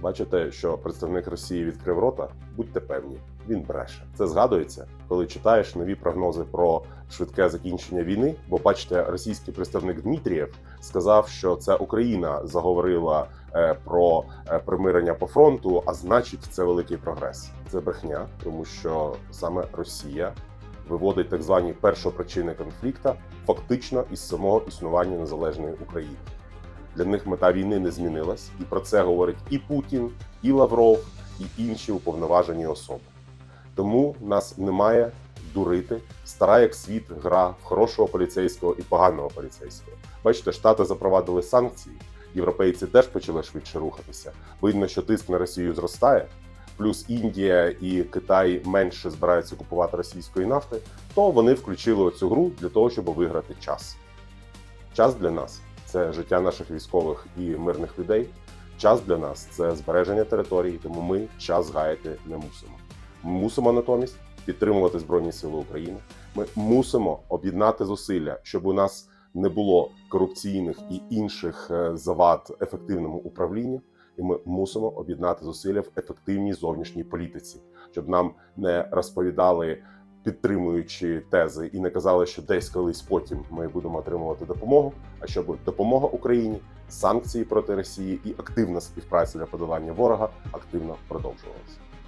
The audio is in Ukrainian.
Бачите, що представник Росії відкрив рота. Будьте певні, він бреше. Це згадується, коли читаєш нові прогнози про швидке закінчення війни. Бо бачите, російський представник Дмитрієв сказав, що це Україна заговорила е, про е, примирення по фронту, а значить, це великий прогрес. Це брехня, тому що саме Росія виводить так звані першопричини конфлікту фактично із самого існування незалежної України. Для них мета війни не змінилась, і про це говорить і Путін, і Лавров, і інші уповноважені особи. Тому нас немає дурити стара як світ гра в хорошого поліцейського і поганого поліцейського. Бачите, штати запровадили санкції, європейці теж почали швидше рухатися. Видно, що тиск на Росію зростає. Плюс Індія і Китай менше збираються купувати російської нафти, то вони включили цю гру для того, щоб виграти час. Час для нас це життя наших військових і мирних людей. Час для нас це збереження території, тому ми час гаяти не мусимо. Ми мусимо натомість підтримувати Збройні Сили України. Ми мусимо об'єднати зусилля, щоб у нас не було корупційних і інших е, завад ефективному управлінню. І ми мусимо об'єднати зусилля в ефективній зовнішній політиці, щоб нам не розповідали підтримуючи тези і не казали, що десь колись потім ми будемо отримувати допомогу. А що буде допомога Україні, санкції проти Росії і активна співпраця для подолання ворога активно продовжувалася.